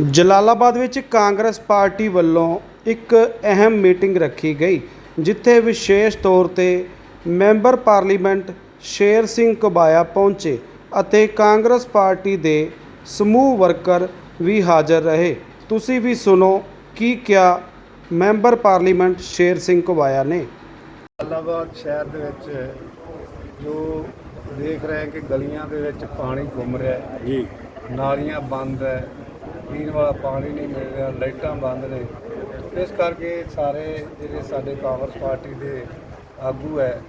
ਜਲਾਲਾਬਾਦ ਵਿੱਚ ਕਾਂਗਰਸ ਪਾਰਟੀ ਵੱਲੋਂ ਇੱਕ ਅਹਿਮ ਮੀਟਿੰਗ ਰੱਖੀ ਗਈ, ਜਿੱਥੇ ਵਿਸ਼ੇਸ਼ ਤੌਰ ਤੇ ਮੈਂਬਰ ਪਾਰਲੀਮੈਂਟ ਸ਼ੇਰ ਸਿੰਘ ਕਬਾਇਆ ਪਹੁੰਚੇ ਅਤੇ ਕਾਂਗਰਸ ਪਾਰਟੀ ਦੇ ਸਮੂਹ ਵਰਕਰ ਵੀ ਹਾਜ਼ਰ ਰਹੇ। ਤੁਸੀਂ ਵੀ ਸੁਣੋ, ਕੀ ਕਿਹਾ ਮੈਂਬਰ ਪਾਰਲੀਮੈਂਟ ਸ਼ੇਰ ਸਿੰਘ ਕਬਾਇਆ ਨੇ। ਜਲਾਲਾਬਾਦ ਸ਼ਹਿਰ ਦੇ ਵਿੱਚ ਜੋ ਦੇਖ ਰਹੇ ਕਿ ਗਲੀਆਂ ਦੇ ਵਿੱਚ ਪਾਣੀ ਘੁੰਮ ਰਿਹਾ ਹੈ ਜੀ ਨਾਲੀਆਂ ਬੰਦ ਹੈ ਪੀਣ ਵਾਲਾ ਪਾਣੀ ਨਹੀਂ ਮਿਲ ਰਿਹਾ, ਲਾਈਟਾਂ ਬੰਦ ਨੇ। ਇਸ ਕਰਕੇ ਸਾਰੇ ਜਿਹੜੇ ਸਾਡੇ ਕਾਂਗਰਸ ਪਾਰਟੀ ਦੇ ਆਗੂ ਹੈ,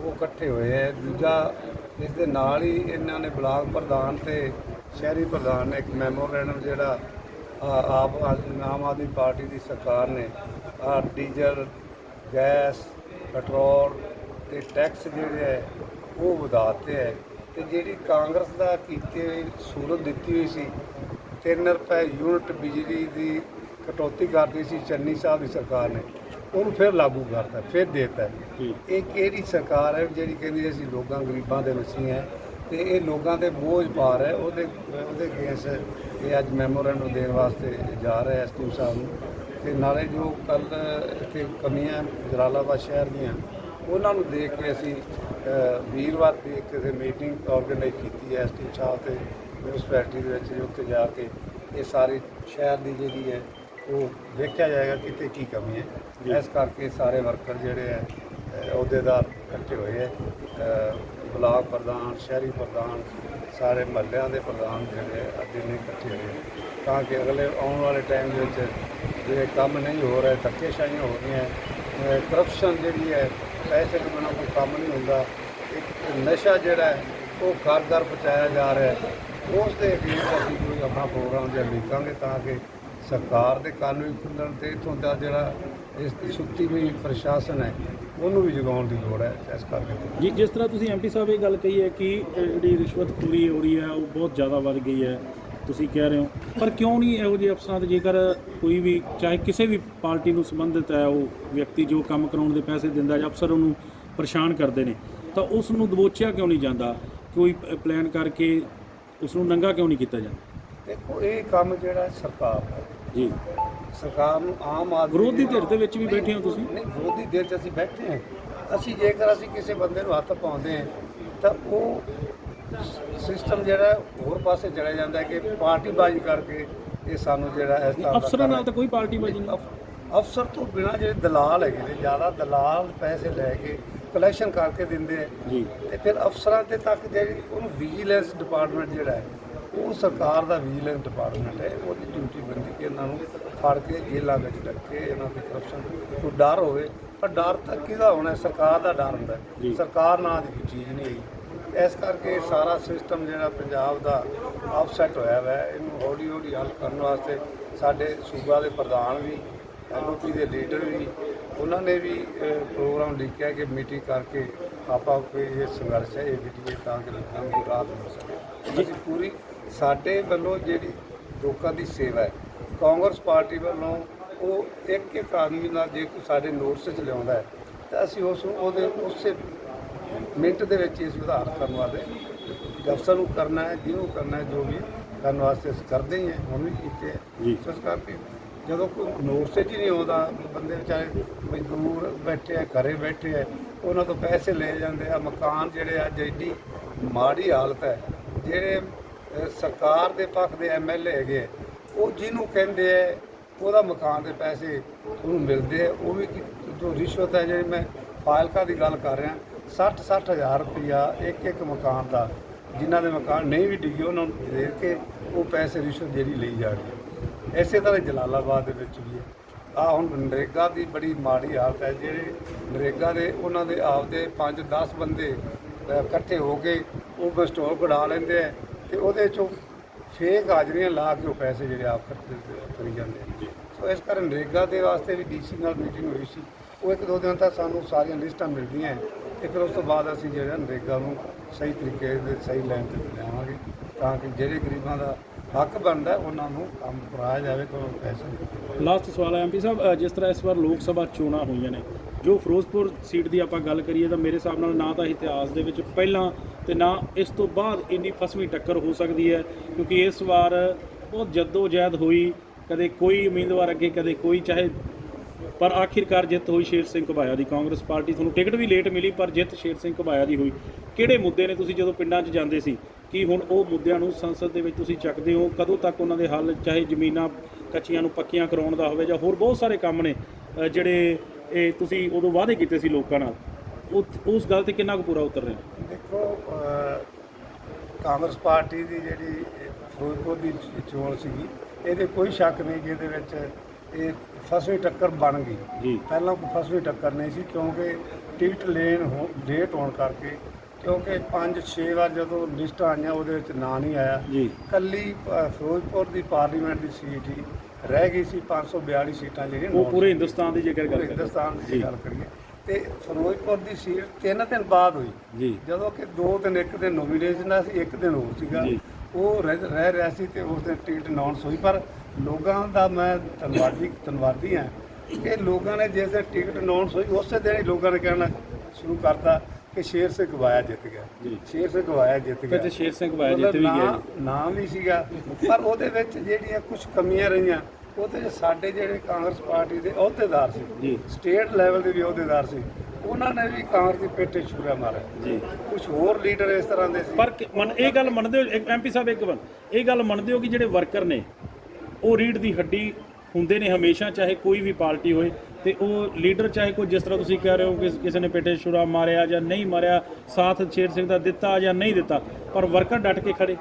ਉਹ ਇਕੱਠੇ ਹੋਏ ਹੈ। ਦੂਜਾ, ਇਸ ਦੇ ਨਾਲ ਹੀ ਇਹਨਾਂ ਨੇ ਬਲਾਕ ਪ੍ਰਧਾਨ ਤੇ ਸ਼ਹਿਰੀ ਪ੍ਰਧਾਨ ਨੇ ਇੱਕ ਮੈਮੋਰੈਂਡਮ ਜਿਹੜਾ ਆਪ ਆਮ ਆਦਮੀ ਪਾਰਟੀ ਦੀ ਸਰਕਾਰ ਨੇ, ਆ, ਡੀਜ਼ਲ, ਗੈਸ, ਪੈਟਰੋਲ ਤੇ ਟੈਕਸ ਜਿਹੜੇ ਹੈ, ਉਹ ਵਧਾਤੇ ਹੈ। ਤੇ ਜਿਹੜੀ ਕਾਂਗਰਸ ਦਾ ਕੀਤੇ ਹੋਈ ਸਹੂਲਤ ਦਿੱਤੀ ਹੋਈ ਸੀ 3 ਰੁਪਏ ਯੂਨਿਟ ਬਿਜਲੀ ਦੀ ਕਟੌਤੀ ਕਰਦੀ ਸੀ ਚੰਨੀ ਸਾਹਿਬ ਦੀ ਸਰਕਾਰ ਨੇ ਉਹਨੂੰ ਫਿਰ ਲਾਗੂ ਕਰਤਾ ਫਿਰ ਦੇਤਾ। ਇਹ ਕਿਹੜੀ ਸਰਕਾਰ ਹੈ ਜਿਹੜੀ ਕਹਿੰਦੀ ਅਸੀਂ ਲੋਕਾਂ ਗਰੀਬਾਂ ਦੇ ਵਸੀ ਹੈ ਤੇ ਇਹ ਲੋਕਾਂ ਤੇ ਬੋਝ ਪਾ ਰਿਹਾ ਉਹਦੇ ਉਹਦੇ ਕੇਸ ਇਹ ਅੱਜ ਮੈਮੋਰੈਂਡਮ ਦੇਣ ਵਾਸਤੇ ਜਾ ਰਿਹਾ ਐਸਪੀ ਸਾਹਿਬ ਨੂੰ। ਤੇ ਨਾਲੇ ਜੋ ਕੱਲ ਇੱਥੇ ਕਮੀਆਂ ਜਲਾਲਾਬਾਦ ਸ਼ਹਿਰ ਦੀਆਂ ਉਹਨਾਂ ਨੂੰ ਦੇਖ ਕੇ ਅਸੀਂ ਵੀਰਵਾਰ ਦੀ ਇੱਕ ਕਿਸੇ ਮੀਟਿੰਗ ਆਰਗੇਨਾਈਜ਼ ਕੀਤੀ ਐਸਪੀ ਸਾਹਿਬ ਤੇ। ਮਿਊਨਿਸਪੈਲਿਟੀ ਦੇ ਵਿੱਚ ਉੱਥੇ ਜਾ ਕੇ ਇਹ ਸਾਰੇ ਸ਼ਹਿਰ ਦੀ ਜਿਹੜੀ ਹੈ ਉਹ ਵੇਖਿਆ ਜਾਏਗਾ ਕਿਤੇ ਕੀ ਕਮੀ ਹੈ। ਇਸ ਕਰਕੇ ਸਾਰੇ ਵਰਕਰ ਜਿਹੜੇ ਹੈ ਅਹੁਦੇਦਾਰ ਇਕੱਠੇ ਹੋਏ ਹੈ। ਬਲਾਕ ਪ੍ਰਧਾਨ ਸ਼ਹਿਰੀ ਪ੍ਰਧਾਨ ਸਾਰੇ ਮਹੱਲਿਆਂ ਦੇ ਪ੍ਰਧਾਨ ਜਿਹੜੇ ਅੱਜ ਨੇ ਇਕੱਠੇ ਹੋਏ ਤਾਂ ਕਿ ਅਗਲੇ ਆਉਣ ਵਾਲੇ ਟਾਈਮ ਦੇ ਵਿੱਚ ਜਿਹੜੇ ਕੰਮ ਨਹੀਂ ਹੋ ਰਹੇ ਧੱਕੇਸ਼ਾਹੀਆਂ ਹੋ ਰਹੀਆਂ ਕਰਪਸ਼ਨ ਜਿਹੜੀ ਹੈ ਪੈਸੇ ਤੋਂ ਬਿਨਾਂ ਕੋਈ ਕੰਮ ਨਹੀਂ ਹੁੰਦਾ। ਇੱਕ ਨਸ਼ਾ ਜਿਹੜਾ ਉਹ ਘਰ ਘਰ ਪਹੁੰਚਾਇਆ ਜਾ ਰਿਹਾ ਹੈ। ਉਸ ਦੇ ਅਧੀਨ ਅਸੀਂ ਕੋਈ ਆਪਣਾ ਪ੍ਰੋਗਰਾਮ ਜਿਹਾ ਲਿਖਾਂਗੇ ਤਾਂ ਕਿ ਸਰਕਾਰ ਦੇ ਕੰਨ ਵੀ ਖੁੱਲਣ ਤੇ ਇਥੋਂ ਦਾ ਜਿਹੜਾ ਇਸ ਸੁੱਤੀ ਹੋਈ ਪ੍ਰਸ਼ਾਸਨ ਹੈ ਉਹਨੂੰ ਵੀ ਜਗਾਉਣ ਦੀ ਲੋੜ ਹੈ ਇਸ ਕਰਕੇ। ਜੀ ਜਿਸ ਤਰ੍ਹਾਂ ਤੁਸੀਂ ਐਮਪੀ ਸਾਹਿਬ ਇਹ ਗੱਲ ਕਹੀ ਹੈ ਕਿ ਅਹ, ਜਿਹੜੀ ਰਿਸ਼ਵਤਖੋਰੀ ਹੋ ਰਹੀ ਹੈ ਉਹ ਬਹੁਤ ਜ਼ਿਆਦਾ ਵੱਧ ਗਈ ਹੈ ਤੁਸੀਂ ਕਹਿ ਰਹੇ ਹੋ। ਪਰ ਕਿਉਂ ਨਹੀਂ ਇਹੋ ਜਿਹੇ ਅਫਸਰਾਂ ਤੇ ਜੇਕਰ ਕੋਈ ਵੀ ਚਾਹੇ ਕਿਸੇ ਵੀ ਪਾਰਟੀ ਨੂੰ ਸੰਬੰਧਿਤ ਹੈ ਉਹ ਵਿਅਕਤੀ ਜੋ ਕੰਮ ਕਰਾਉਣ ਦੇ ਪੈਸੇ ਦਿੰਦਾ ਜਾਂ ਅਫਸਰ ਉਹਨੂੰ ਪਰੇਸ਼ਾਨ ਕਰਦੇ ਨੇ ਤਾਂ ਉਸ ਨੂੰ ਦਬੋਚਿਆ ਕਿਉਂ ਨਹੀਂ ਜਾਂਦਾ? ਕੋਈ ਪਲਾਨ ਕਰਕੇ ਉਸ ਨੂੰ ਨੰਗਾ ਕਿਉਂ ਨਹੀਂ ਕੀਤਾ ਜਾਂਦਾ? ਦੇਖੋ ਇਹ ਕੰਮ ਜਿਹੜਾ ਹੈ ਸਰਕਾਰ ਦਾ। ਜੀ। ਸਰਕਾਰ ਨੂੰ ਆਮ ਆਦਮੀ ਵਿਰੋਧੀ ਧਿਰ ਦੇ ਵਿੱਚ ਵੀ ਬੈਠੇ ਹੋ ਤੁਸੀਂ? ਨਹੀਂ ਵਿਰੋਧੀ ਧਿਰ 'ਚ ਅਸੀਂ ਬੈਠੇ ਹਾਂ। ਅਸੀਂ ਜੇਕਰ ਅਸੀਂ ਕਿਸੇ ਬੰਦੇ ਨੂੰ ਹੱਥ ਪਾਉਂਦੇ ਹਾਂ ਤਾਂ ਉਹ ਸਿਸਟਮ ਜਿਹੜਾ ਹੈ ਹੋਰ ਪਾਸੇ ਚਲਾ ਜਾਂਦਾ ਹੈ ਕਿ ਪਾਰਟੀਬਾਜ਼ੀ ਕਰਕੇ ਇਹ ਸਾਨੂੰ ਜਿਹੜਾ ਇਸ ਤਰ੍ਹਾਂ ਦਾ ਅਫਸਰਾਂ ਨਾਲ ਤਾਂ ਕੋਈ ਪਾਰਟੀ ਬਾਜੀ ਨਹੀਂ ਅਫ- ਅਫਸਰ ਤੋਂ ਬਿਨਾ ਜਿਹੜੇ ਦਲਾਲ ਹੈਗੇ ਨੇ ਜ਼ਿਆਦਾ ਦਲਾਲ ਪੈਸੇ ਲੈ ਕੇ ਕਲੈਕਸ਼ਨ ਕਰਕੇ ਦਿੰਦੇ ਆ। ਜੀ। ਤੇ ਫਿਰ ਅਫਸਰਾਂ ਤੇ ਤੱਕ ਜਿਹੜੀ ਉਹਨੂੰ ਵਿਜੀਲੈਂਸ ਡਿਪਾਰਟਮੈਂਟ ਜਿਹੜਾ ਹੈ ਉਹ ਸਰਕਾਰ ਦਾ ਵਿਜੀਲੈਂਸ ਡਿਪਾਰਟਮੈਂਟ ਹੈ। ਉਹਦੀ ਡਿਊਟੀ ਬਣਦੀ ਕਿ ਇਹਨਾਂ ਨੂੰ ਫੜ ਕੇ ਜੇਲ੍ਹਾਂ ਵਿੱਚ ਰੱਖ ਕੇ ਇਹਨਾਂ ਦੀ ਕਰਪਸ਼ਨ ਤੋਂ ਡਰ ਹੋਵੇ ਪਰ ਡਰ ਤਾਂ ਕਿਹਦਾ ਹੋਣਾ? ਹੈ? ਸਰਕਾਰ ਦਾ ਡਰ ਹੁੰਦਾ। ਹੈ। ਸਰਕਾਰ ਨਾਂ ਦੀ ਚੀਜ਼ ਨਹੀਂ ਹੈਗੀ। ਇਸ ਕਰਕੇ ਸਾਰਾ ਸਿਸਟਮ ਜਿਹੜਾ ਪੰਜਾਬ ਦਾ ਅਪਸੈਟ ਹੋਇਆ ਹੋਇਆ ਹੈ ਇਹਨੂੰ ਹੌਲੀ ਹੌਲੀ ਹੱਲ ਕਰਨ ਵਾਸਤੇ ਸਾਡੇ ਸੂਬਾ ਦੇ ਪ੍ਰਧਾਨ ਵੀ ਐਨਓਪੀ ਦੇ ਲੀਡਰ ਵੀ ਉਹਨਾਂ ਨੇ ਵੀ ਪ੍ਰੋਗਰਾਮ ਲਿਖਿਆ ਕਿ ਮੀਟਿੰਗ ਕਰਕੇ ਆਪਾਂ ਕੋਈ ਇਹ ਸੰਘਰਸ਼ ਹੈ ਇਹ ਵਿਟੀਏ ਤਾਂ ਕਿ ਲੋਕਾਂ ਨੂੰ ਰਾਹਤ ਮਿਲ ਸਕੇ। ਅਸੀਂ ਪੂਰੀ ਸਾਡੇ ਵੱਲੋਂ ਜਿਹੜੀ ਲੋਕਾਂ ਦੀ ਸੇਵਾ ਹੈ ਕਾਂਗਰਸ ਪਾਰਟੀ ਵੱਲੋਂ ਉਹ ਇੱਕ ਇੱਕ ਆਦਮੀ ਨਾਲ ਜੇ ਕੋਈ ਸਾਡੇ ਨੋਟਿਸ 'ਚ ਲਿਆਉਂਦਾ ਹੈ ਤਾਂ ਅਸੀਂ ਉਸ ਨੂੰ ਉਹਦੇ ਉਸੇ ਮਿੰਟ ਦੇ ਵਿੱਚ ਹੀ ਸੁਧਾਰ ਕਰਨ ਵਾਲੇ ਅਫਸਰ ਨੂੰ ਕਰਨਾ ਹੈ ਜਿਹਨੂੰ ਕਰਨਾ ਹੈ ਜੋ ਵੀ ਕਰਨ ਵਾਸਤੇ ਅਸੀਂ ਕਰਦੇ ਹੀ ਹਾਂ ਹੁਣ ਵੀ ਕੀਤੇ ਹੈ। ਜੀ। ਇਸ ਕਰਕੇ ਜਦੋਂ ਕੋਈ ਨੋਟਿਸ 'ਚ ਨਹੀਂ ਆਉਂਦਾ ਬੰਦੇ ਵਿਚਾਰੇ ਮਜ਼ਦੂਰ ਬੈਠੇ ਆ ਘਰੇ ਬੈਠੇ ਆ ਉਹਨਾਂ ਤੋਂ ਪੈਸੇ ਲੈ ਜਾਂਦੇ ਆ। ਮਕਾਨ ਜਿਹੜੇ ਅੱਜ ਐਡੀ ਮਾੜੀ ਹਾਲਤ ਹੈ। ਜਿਹੜੇ ਸਰਕਾਰ ਦੇ ਪੱਖ ਦੇ ਐਮਐਲਏ ਹੈਗੇ ਆ, ਉਹ ਜਿਹਨੂੰ ਕਹਿੰਦੇ ਆ ਉਹਦਾ ਮਕਾਨ ਦੇ ਪੈਸੇ ਉਹਨੂੰ ਮਿਲਦੇ ਆ। ਉਹ ਵੀ ਜੋ ਰਿਸ਼ਵਤ ਹੈ ਜਿਹੜੀ ਮੈਂ ਫਾਇਲਕਾ ਦੀ ਗੱਲ ਕਰ ਰਿਹਾ 60 60 ਹਜ਼ਾਰ ਰੁਪਇਆ ਇੱਕ ਇੱਕ ਮਕਾਨ ਦਾ ਜਿਨ੍ਹਾਂ ਦੇ ਮਕਾਨ ਨਹੀਂ ਵੀ ਡਿੱਗੇ ਉਹਨਾਂ ਨੂੰ ਦੇ ਕੇ ਉਹ ਪੈਸੇ ਰਿਸ਼ਵਤ ਜਿਹੜੀ ਲਈ ਜਾ ਰਹੀ ਹੈ। ਇਸੇ ਤਰ੍ਹਾਂ ਜਲਾਲਾਬਾਦ ਦੇ ਵਿੱਚ ਵੀ ਹੈ। ਆ ਹੁਣ ਨਰੇਗਾ ਦੀ ਬੜੀ ਮਾੜੀ ਹਾਲਤ ਹੈ ਜਿਹੜੇ ਨਰੇਗਾ ਦੇ ਉਹਨਾਂ ਦੇ ਆਪਦੇ 5-10 ਬੰਦੇ ਇਕੱਠੇ ਹੋ ਕੇ ਉਹ ਸਟੋਰ ਕਢਾ ਲੈਂਦੇ ਆ ਤੇ ਉਹਦੇ ਚੋਂ ਫੇਕ ਹਾਜ਼ਰੀਆਂ ਲਾ ਕੇ ਉਹ ਪੈਸੇ ਜਿਹੜੇ ਆਪ ਖਰਚਦੇ ਕਰੀ ਜਾਂਦੇ ਆ। ਸੋ ਇਸ ਕਾਰਨ ਨਰੇਗਾ ਦੇ ਵਾਸਤੇ ਵੀ ਡੀਸੀ ਨਾਲ ਮੀਟਿੰਗ ਹੋਈ ਸੀ। ਉਹ ਇੱਕ ਦੋ ਦਿਨ ਤੱਕ ਸਾਨੂੰ ਸਾਰੀਆਂ ਲਿਸਟਾਂ ਮਿਲਦੀਆਂ ਹੈ। ਤੇ ਫਿਰ ਉਸ ਤੋਂ ਬਾਅਦ ਅਸੀਂ ਜਿਹੜਾ ਨਰੇਗਾ ਨੂੰ ਸਹੀ ਤਰੀਕੇ ਦੇ ਸਹੀ ਲਾਈਨ ਤੇ ਲਿਆਵਾਂਗੇ ਤਾਂ ਕਿ ਜਿਹੜੇ ਗਰੀਬਾਂ ਦਾ ਹੱਕ ਬਣਦਾ ਉਹਨਾਂ ਨੂੰ ਕੰਮ ਕਰਾਇਆ ਜਾਵੇ ਤਾਂ ਪੈਸੇ ਦਿੱਤੇ ਲਾਸਟ ਸਵਾਲ ਹੈ ਐਮਪੀ ਸਾਹਿਬ ਅ, ਜਿਸ ਤਰ੍ਹਾਂ ਇਸ ਵਾਰ ਲੋਕ ਸਭਾ ਚੋਣਾਂ ਹੋਈਆਂ ਨੇ ਜੋ ਫਿਰੋਜ਼ਪੁਰ ਸੀਟ ਦੀ ਆਪਾਂ ਗੱਲ ਕਰੀਏ ਤਾਂ ਮੇਰੇ ਹਿਸਾਬ ਨਾਲ ਨਾ ਤਾਂ ਇਤਿਹਾਸ ਦੇ ਵਿੱਚ ਪਹਿਲਾਂ ਤੇ ਨਾ ਇਸ ਤੋਂ ਬਾਅਦ ਇੰਨੀ ਫਸਵੀਂ ਟੱਕਰ ਹੋ ਸਕਦੀ ਹੈ ਕਿਉਂਕਿ ਇਸ ਵਾਰ ਬਹੁਤ ਜਹਿਦ ਹੋਈ ਕਦੇ ਕੋਈ ਉਮੀਦਵਾਰ ਅੱਗੇ ਕਦੇ ਕੋਈ ਚਾਹੇ ਪਰ ਆਖਿਰਕਾਰ ਜਿੱਤ ਹੋਈ ਸ਼ੇਰ ਸਿੰਘ ਘਬਾਇਆ ਦੀ ਕਾਂਗਰਸ ਪਾਰਟੀ ਤੁਹਾਨੂੰ ਟਿਕਟ ਵੀ ਲੇਟ ਮਿਲੀ ਪਰ ਜਿੱਤ ਸ਼ੇਰ ਸਿੰਘ ਘਬਾਇਆ ਦੀ ਹੋਈ। ਕਿਹੜੇ ਮੁੱਦੇ ਨੇ ਤੁਸੀਂ ਜਦੋਂ ਪਿੰਡਾਂ 'ਚ ਜਾਂਦੇ ਸੀ? ਕੀ ਹੁਣ ਉਹ ਮੁੱਦਿਆਂ ਨੂੰ ਸੰਸਦ ਦੇ ਵਿੱਚ ਤੁਸੀਂ ਚੱਕਦੇ ਹੋ? ਕਦੋਂ ਤੱਕ ਉਹਨਾਂ ਦੇ ਹੱਲ ਚਾਹੇ ਜ਼ਮੀਨਾਂ ਕੱਚੀਆਂ ਨੂੰ ਪੱਕੀਆਂ ਕਰਾਉਣ ਦਾ ਹੋਵੇ ਜਾਂ ਹੋਰ ਬਹੁਤ ਸਾਰੇ ਕੰਮ ਨੇ ਜਿਹੜੇ ਇਹ ਤੁਸੀਂ ਉਦੋਂ ਵਾਅਦੇ ਕੀਤੇ ਸੀ ਲੋਕਾਂ ਨਾਲ। ਉਸ ਗੱਲ ਤੇ ਕਿੰਨਾ ਕੁ ਪੂਰਾ ਉਤਰ ਰਹੇ? ਹੋ ਦੇਖੋ ਕਾਂਗਰਸ ਪਾਰਟੀ ਦੀ ਜਿਹੜੀ ਫਿਰੋਜ਼ਪੁਰ ਦੀ ਚੋਣ ਸੀਗੀ ਇਹਦੇ ਕੋਈ ਸ਼ੱਕ ਨਹੀਂ ਕਿ ਇਹਦੇ ਵਿੱਚ ਇਹ ਫਸਵੀਂ ਟੱਕਰ ਬਣ ਗਈ। ਜੀ। ਪਹਿਲਾਂ ਕੋਈ ਫਸਵੀਂ ਟੱਕਰ ਨਹੀਂ ਸੀ ਕਿਉਂਕਿ ਟਿਕਟ ਲੈਣ ਹੋ ਲੇਟ ਹੋਣ ਕਰਕੇ ਕਿਉਂਕਿ 5-6 ਵਾਰ ਜਦੋਂ ਲਿਸਟਾਂ ਆਈਆਂ ਉਹਦੇ ਵਿੱਚ ਨਾਂ ਨਹੀਂ ਆਇਆ। ਜੀ। ਕੱਲੀ ਫਿਰੋਜ਼ਪੁਰ ਦੀ ਪਾਰਲੀਮੈਂਟ ਦੀ ਸੀਟ ਹੀ ਰਹਿ ਗਈ ਸੀ 542 ਸੀਟਾਂ ਜਿਹੜੀਆਂ ਉਹ ਪੂਰੇ। ਹਿੰਦੁਸਤਾਨ ਦੀ ਜੇਕਰ ਗੱਲ ਕਰੀਏ। ਹਿੰਦੁਸਤਾਨ ਜੀ। ਦੀ ਗੱਲ ਕਰੀਏ। ਤੇ ਫਿਰੋਜ਼ਪੁਰ ਦੀ ਸੀਟ ਤਿੰਨ ਦਿਨ ਬਾਅਦ ਹੋਈ। ਜੀ। ਜਦੋਂ ਕਿ ਦੋ ਦਿਨ ਇੱਕ ਦਿਨ ਨੋਮੀਨੇਸ਼ਨ ਦਾ ਸੀ ਇੱਕ ਦਿਨ ਹੋਰ ਸੀਗਾ। ਜੀ। ਉਹ ਰਹਿ ਰਹਿ ਰਿਹਾ ਸੀ ਤੇ ਉਸ ਦਿਨ ਟਿਕਟ ਅਨਾਉਂਸ ਹੋਈ। ਪਰ ਲੋਕਾਂ ਦਾ ਮੈਂ ਧੰਨਵਾਦੀ ਧੰਨਵਾਦੀ ਹਾਂ ਕਿ ਲੋਕਾਂ ਨੇ ਜਿਸ ਦਿਨ ਟਿਕਟ ਅਨਾਉਂਸ ਹੋਈ ਉਸੇ ਦਿਨ ਹੀ ਲੋਕਾਂ ਨੇ ਕਹਿਣਾ ਸ਼ੁਰੂ ਕਰਤਾ ਕਿ ਸ਼ੇਰ ਸਿੰਘ ਗਵਾਇਆ ਜਿੱਤ ਗਿਆ। ਸ਼ੇਰ ਸਿੰਘ ਗਵਾਇਆ ਜਿੱਤ ਗਿਆ। ਤੇ ਸ਼ੇਰ ਸਿੰਘ ਘਬਾਇਆ ਜਿੱਤ ਵੀ ਗਿਆ ਨਾਂ- ਨਾਂ ਵੀ ਸੀਗਾ ਪਰ ਉਹਦੇ ਵਿੱਚ ਜਿਹੜੀਆਂ ਕੁਝ ਕਮੀਆਂ ਰਹੀਆਂ ਉਹਦੇ ਸਾਡੇ ਜਿਹੜੇ ਕਾਂਗਰਸ ਪਾਰਟੀ ਦੇ ਅਹੁਦੇਦਾਰ ਸੀ ਜੀ। ਸਟੇਟ ਲੈਵਲ ਦੇ ਵੀ ਅਹੁਦੇਦਾਰ ਸੀ ਉਹਨਾਂ ਨੇ ਵੀ ਕਾਂਗਰਸ ਦੀ ਪੇਟੇ ਛੁਰਾ ਮਾਰਿਆ। ਜੀ। ਕੁਝ ਹੋਰ ਲੀਡਰ ਇਸ ਤਰ੍ਹਾਂ ਦੇ ਸੀ। ਪਰ ਮੰਨ ਇਹ ਗੱਲ ਮੰਨਦੇ ਹੋ ਐਮਪੀ ਸਾਹਿਬ ਇੱਕ ਵਾਰ ਇਹ ਗੱਲ ਮੰਨਦੇ ਹੋ ਕਿ ਜਿਹੜੇ ਵਰਕਰ ਨੇ ਉਹ ਰੀੜ ਦੀ ਹੱਡੀ ਹੁੰਦੇ ਨੇ ਹਮੇਸ਼ਾ ਚਾਹੇ ਕੋਈ ਵੀ ਪਾਰਟੀ ਹੋਏ ਤੇ ਉਹ ਲੀਡਰ ਚਾਹੇ ਕੋਈ ਜਿਸ ਤਰ੍ਹਾਂ ਤੁਸੀਂ ਕਹਿ ਰਹੇ ਹੋ ਕਿ ਕਿਸੇ ਨੇ ਪੇਟੇ ਛੁਰਾ ਮਾਰਿਆ ਜਾਂ ਨਹੀਂ ਮਾਰਿਆ ਸਾਥ ਸ਼ੇਰ ਸਿੰਘ ਦਾ ਦਿੱਤਾ ਜਾਂ ਨਹੀਂ ਦਿੱਤਾ ਪਰ ਵਰਕਰ ਡਟ ਕੇ ਖੜੇ।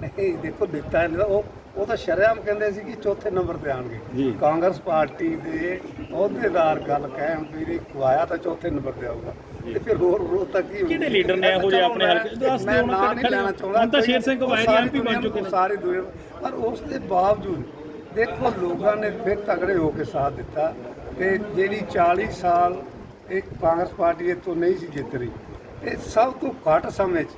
ਨਹੀਂ ਦੇਖੋ ਦਿੱਤਾ ਨਹੀਂ ਉਹ ਉਹ ਤਾਂ ਸ਼ਰੇਆਮ ਕਹਿੰਦੇ ਸੀ ਕਿ ਚੌਥੇ ਨੰਬਰ ਤੇ। ਆਣਗੇ ਕਾਂਗਰਸ ਪਾਰਟੀ ਦੇ ਅਹੁਦੇਦਾਰ ਗੱਲ ਕਹਿਣ ਵੀ ਖਵਾਇਆ ਤਾਂ ਚੌਥੇ ਨੰਬਰ ਤੇ ਆਊਗਾ। ਤੇ ਫਿਰ ਹੋਰ ਹੋਰ ਤਾਂ ਕੀ ਕਿਹੜੇ ਲੀਡਰ ਨੇ ਇਹੋ ਜਿਹੇ ਆਪਣੇ ਹਲਕੇ- ਦੱਸ ਦਿਓ ਉਹਨਾਂ ਲੈਣਾ ਚਾਹੁੰਦਾ ਤਾਂ ਸ਼ੇਰ ਸਿੰਘ ਘੁਬਾਇਆ ਸਾਰੀ MP ਬਣ ਚੁੱਕੇ ਨੇ। ਸਾਰੀ ਦੁਨੀਆ ਪਰ ਉਸ ਦੇ ਬਾਵਜੂਦ ਦੇਖੋ ਲੋਕਾਂ ਨੇ ਫਿਰ ਤਗੜੇ ਹੋ ਕੇ ਸਾਥ ਦਿੱਤਾ। ਤੇ ਜਿਹੜੀ 40 ਸਾਲ ਇੱਕ ਕਾਂਗਰਸ ਪਾਰਟੀ ਇੱਥੋਂ ਨਹੀਂ ਸੀ ਜਿੱਤ ਰਹੀ ਇਹ ਸਭ ਤੋਂ ਘੱਟ ਸਮੇਂ 'ਚ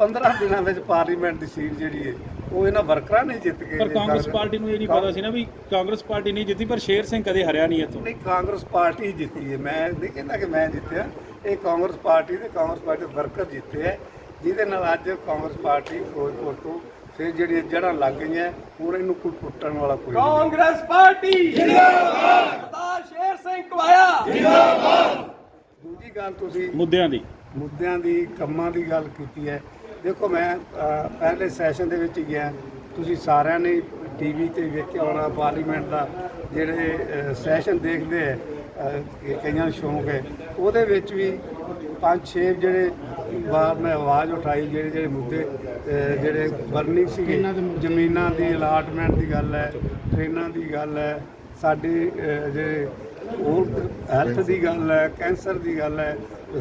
15 ਦਿਨਾਂ ਵਿੱਚ ਪਾਰਲੀਮੈਂਟ ਦੀ ਸੀਟ ਜਿਹੜੀ ਹੈ ਉਹ ਇਹਨਾਂ ਵਰਕਰਾਂ ਨੇ ਜਿੱਤ ਕੇ ਪਰ ਕਾਂਗਰਸ ਪਾਰਟੀ ਨੂੰ ਇਹ ਨਹੀਂ ਪਤਾ ਸੀ ਨਾ ਵੀ ਕਾਂਗਰਸ ਪਾਰਟੀ ਨਹੀਂ ਜਿੱਤੀ ਪਰ ਸ਼ੇਰ ਸਿੰਘ ਕਦੇ ਹਰਿਆ ਨਹੀਂ ਇੱਥੋਂ। ਨਹੀਂ ਕਾਂਗਰਸ ਪਾਰਟੀ ਜਿੱਤੀ ਹੈ। ਮੈਂ ਨਹੀਂ ਕਹਿੰਦਾ ਕਿ ਮੈਂ ਜਿੱਤਿਆ। ਇਹ ਕਾਂਗਰਸ ਪਾਰਟੀ ਤੇ ਕਾਂਗਰਸ ਪਾਰਟੀ ਦੇ ਵਰਕਰ ਜਿੱਤੇ ਹੈ ਜਿਹਦੇ ਨਾਲ ਅੱਜ ਕਾਂਗਰਸ ਪਾਰਟੀ ਫਿਰੋਜ਼ਪੁਰ ਤੋਂ ਫਿਰ ਜਿਹੜੀਆਂ ਜੜ੍ਹਾਂ ਲੱਗ ਗਈਆਂ ਹੁਣ ਇਹਨੂੰ ਕੋਈ ਪੁੱਟਣ ਵਾਲਾ ਕੋਈ ਨਹੀਂ। ਕਾਂਗਰਸ ਪਾਰਟੀ। ਜਿੰਦਾਬਾਦ ਸਰਦਾਰ ਸ਼ੇਰ ਸਿੰਘ ਕਵਾਇਆ ਦੂਜੀ ਗੱਲ ਤੁਸੀਂ ਮੁੱਦਿਆਂ ਦੀ। ਮੁੱਦਿਆਂ ਦੀ ਕੰਮਾਂ ਦੀ ਗੱਲ ਕੀਤੀ ਹੈ। ਦੇਖੋ ਮੈਂ ਪਹਿਲੇ ਸੈਸ਼ਨ ਦੇ ਵਿੱਚ ਗਿਆ। ਤੁਸੀਂ ਸਾਰਿਆਂ ਨੇ ਟੀਵੀ ਤੇ ਵੇਖਿਆ ਹੋਣਾ ਪਾਰਲੀਮੈਂਟ ਦਾ ਜਿਹੜੇ ਸੈਸ਼ਨ ਦੇਖਦੇ ਹੈ ਕਈਆਂ ਨੂੰ ਸ਼ੌਂਕ ਹੈ। ਉਹਦੇ ਵਿੱਚ ਵੀ ਪੰਜ ਛੇ ਜਿਹੜੇ ਵਾਰ ਮੈਂ ਆਵਾਜ਼ ਉਠਾਈ ਜਿਹੜੇ ਜਿਹੜੇ ਮੁੱਦੇ ਜਿਹੜੇ ਬਰਨਿੰਗ ਸੀਗੇ ਜ਼ਮੀਨਾਂ ਦੀ ਅਲਾਟਮੈਂਟ ਦੀ ਗੱਲ ਹੈ ਟ੍ਰੇਨਾਂ ਦੀ ਗੱਲ ਹੈ ਸਾਡੇ ਜਿਹੜੇ ਹੋਰ ਹੈਲਥ ਦੀ ਗੱਲ ਹੈ ਕੈਂਸਰ ਦੀ ਗੱਲ ਹੈ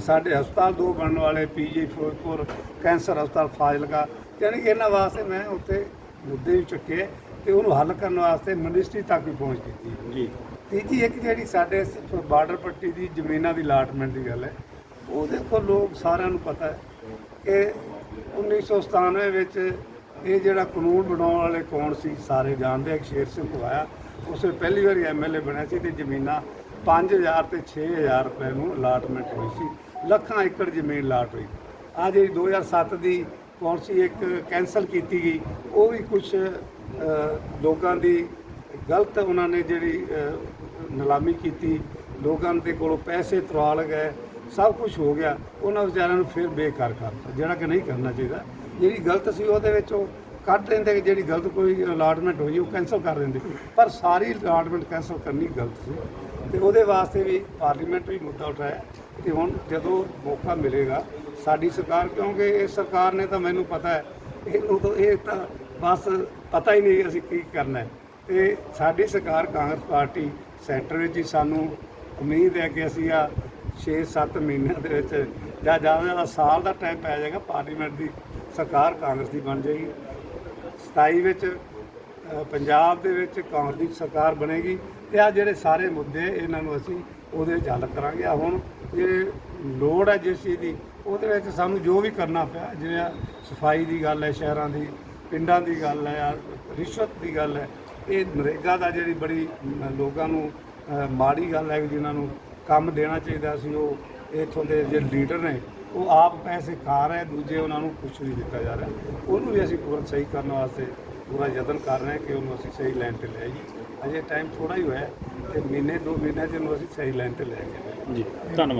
ਸਾਡੇ ਹਸਪਤਾਲ ਦੋ ਬਣਨ ਵਾਲੇ ਪੀਜੀ ਫਿਰੋਜ਼ਪੁਰ ਕੈਂਸਰ ਹਸਪਤਾਲ ਫਾਜ਼ਿਲਕਾ ਯਾਨੀ ਇਹਨਾਂ ਵਾਸਤੇ ਮੈਂ ਉੱਥੇ ਮੁੱਦੇ ਵੀ ਚੁੱਕੇ ਤੇ ਉਹਨੂੰ ਹੱਲ ਕਰਨ ਵਾਸਤੇ ਮਿਨਿਸਟਰੀ ਤੱਕ ਵੀ ਪਹੁੰਚ ਕੀਤੀ। ਜੀ। ਤੀਜੀ ਇੱਕ ਜਿਹੜੀ ਸਾਡੇ ਬਾਰਡਰ ਪੱਟੀ ਦੀ ਜ਼ਮੀਨਾਂ ਦੀ ਅਲਾਟਮੈਂਟ ਦੀ ਗੱਲ ਹੈ ਉਹ ਦੇਖੋ, ਲੋਕ ਸਾਰਿਆਂ ਨੂੰ ਪਤਾ ਹੈ ਕਿ 1997 ਵਿੱਚ ਇਹ ਜਿਹੜਾ ਕਾਨੂੰਨ ਬਣਾਉਣ ਵਾਲੇ ਕੌਣ ਸੀ, ਸਾਰੇ ਜਾਣਦੇ ਆ। ਸ਼ੇਰ ਸਿੰਘ ਹੋਇਆ ਉਸੇ ਪਹਿਲੀ ਵਾਰੀ ਐਮਐਲਏ ਬਣਿਆ ਸੀ ਤੇ ਜ਼ਮੀਨਾਂ 5000 ਤੇ 6000 ਰੁਪਏ ਨੂੰ ਅਲਾਟਮੈਂਟ ਹੋਈ ਸੀ। ਲੱਖਾਂ ਏਕੜ ਜ਼ਮੀਨ ਅਲਾਟ ਹੋਈ। ਆ ਜਿਹੜੀ 2007 ਦੀ ਪਾਲਿਸੀ ਇੱਕ ਕੈਨਸਲ ਕੀਤੀ ਗਈ, ਉਹ ਵੀ ਕੁਝ ਲੋਕਾਂ ਦੀ ਗਲਤ ਉਹਨਾਂ ਨੇ ਜਿਹੜੀ ਨਿਲਾਮੀ ਕੀਤੀ। ਲੋਕਾਂ ਦੇ ਕੋਲੋਂ ਪੈਸੇ ਤਰਵਾਲ ਗਏ ਸਭ ਕੁਝ ਹੋ ਗਿਆ, ਉਹਨਾਂ ਵਿਚਾਰਿਆਂ ਨੂੰ ਫਿਰ ਬੇਕਾਰ ਕਰਤਾ, ਜਿਹੜਾ ਕਿ ਨਹੀਂ ਕਰਨਾ ਚਾਹੀਦਾ। ਜਿਹੜੀ ਗਲਤ ਸੀ ਉਹਦੇ ਵਿੱਚ ਉਹ ਕੱਢ ਦਿੰਦੇ ਕਿ ਜਿਹੜੀ ਗਲਤ ਕੋਈ ਅਲਾਟਮੈਂਟ ਹੋਈ, ਉਹ ਕੈਨਸਲ ਕਰ ਦਿੰਦੇ। ਪਰ ਸਾਰੀ ਅਲਾਟਮੈਂਟ ਕੈਨਸਲ ਕਰਨੀ ਗਲਤ ਸੀ। ਤੇ ਉਹਦੇ ਵਾਸਤੇ ਵੀ ਪਾਰਲੀਮੈਂਟ ਵੀ ਮੁੱਦਾ ਉਠਾਇਆ ਤੇ ਹੁਣ ਜਦੋਂ ਮੌਕਾ ਮਿਲੇਗਾ, ਸਾਡੀ ਸਰਕਾਰ, ਕਿਉਂਕਿ ਇਹ ਸਰਕਾਰ ਨੇ ਤਾਂ ਮੈਨੂੰ ਪਤਾ ਹੈ ਇਹਨੂੰ ਤਾਂ ਇਹ ਤਾਂ ਬਸ ਪਤਾ ਹੀ ਨਹੀਂ ਅਸੀਂ ਕੀ ਕਰਨਾ ਹੈ। ਤੇ ਸਾਡੀ ਸਰਕਾਰ ਕਾਂਗਰਸ ਪਾਰਟੀ ਸੈਂਟਰ ਵਿੱਚ ਹੀ ਸਾਨੂੰ ਉਮੀਦ ਹੈ ਕਿ ਅਸੀਂ ਆ 6-7 ਮਹੀਨਿਆਂ ਦੇ ਵਿੱਚ ਜਾਂ ਜ਼ਿਆਦਾ ਜ਼ਿਆਦਾ ਸਾਲ ਦਾ ਟਾਈਮ ਪੈ ਜਾਏਗਾ, ਪਾਰਲੀਮੈਂਟ ਦੀ ਸਰਕਾਰ ਕਾਂਗਰਸ ਦੀ ਬਣ ਜਾਏਗੀ। 27 ਵਿੱਚ ਪੰਜਾਬ ਦੇ ਵਿੱਚ ਕਾਂਗਰਸ ਦੀ ਸਰਕਾਰ ਬਣੇਗੀ ਤੇ ਆ ਜਿਹੜੇ ਸਾਰੇ ਮੁੱਦੇ ਇਹਨਾਂ ਨੂੰ ਅਸੀਂ ਉਹਦੇ ਵਿੱਚ ਹੱਲ ਕਰਾਂਗੇ। ਆ ਹੁਣ ਇਹ ਲੋੜ ਹੈ ਜਿਸ ਚੀਜ਼ ਦੀ, ਉਹਦੇ ਵਿੱਚ ਸਾਨੂੰ ਜੋ ਵੀ ਕਰਨਾ ਪਿਆ, ਜਿਵੇਂ ਸਫ਼ਾਈ ਦੀ ਗੱਲ ਹੈ, ਸ਼ਹਿਰਾਂ ਦੀ, ਪਿੰਡਾਂ ਦੀ ਗੱਲ ਹੈ ਰਿਸ਼ਵਤ ਦੀ ਗੱਲ ਹੈ, ਇਹ ਨਰੇਗਾ ਦਾ ਜਿਹੜੀ ਬੜੀ ਲੋਕਾਂ ਨੂੰ ਮਾੜੀ ਗੱਲ ਹੈ ਕਿ ਜਿਨ੍ਹਾਂ ਨੂੰ ਕੰਮ ਦੇਣਾ ਚਾਹੀਦਾ ਸੀ, ਉਹ ਇਥੋਂ ਦੇ ਜਿਹੜੇ ਲੀਡਰ ਨੇ, ਉਹ ਆਪ ਪੈਸੇ ਖਾ ਰਹੇ, ਦੂਜੇ ਉਹਨਾਂ ਨੂੰ ਕੁਝ ਨਹੀਂ ਦਿੱਤਾ ਜਾ ਰਿਹਾ। ਉਹਨੂੰ ਵੀ ਅਸੀਂ ਪੂਰਾ ਸਹੀ ਕਰਨ ਵਾਸਤੇ ਪੂਰਾ ਯਤਨ ਕਰ ਰਹੇ ਹਾਂ ਕਿ ਉਹਨੂੰ ਅਸੀਂ ਸਹੀ ਲਾਈਨ ਤੇ ਲੈ ਆਈਏ ਅਜੇ ਟਾਈਮ ਥੋੜਾ ਹੀ ਹੋਇਆ ਹੈ, ਤੇ ਮਹੀਨੇ, ਦੋ ਮਹੀਨੇ ਚ ਉਹਨੂੰ ਅਸੀਂ ਸਹੀ ਲਾਈਨ ਤੇ ਲੈ ਕੇ ਜੀ, ਧੰਨਵਾਦ।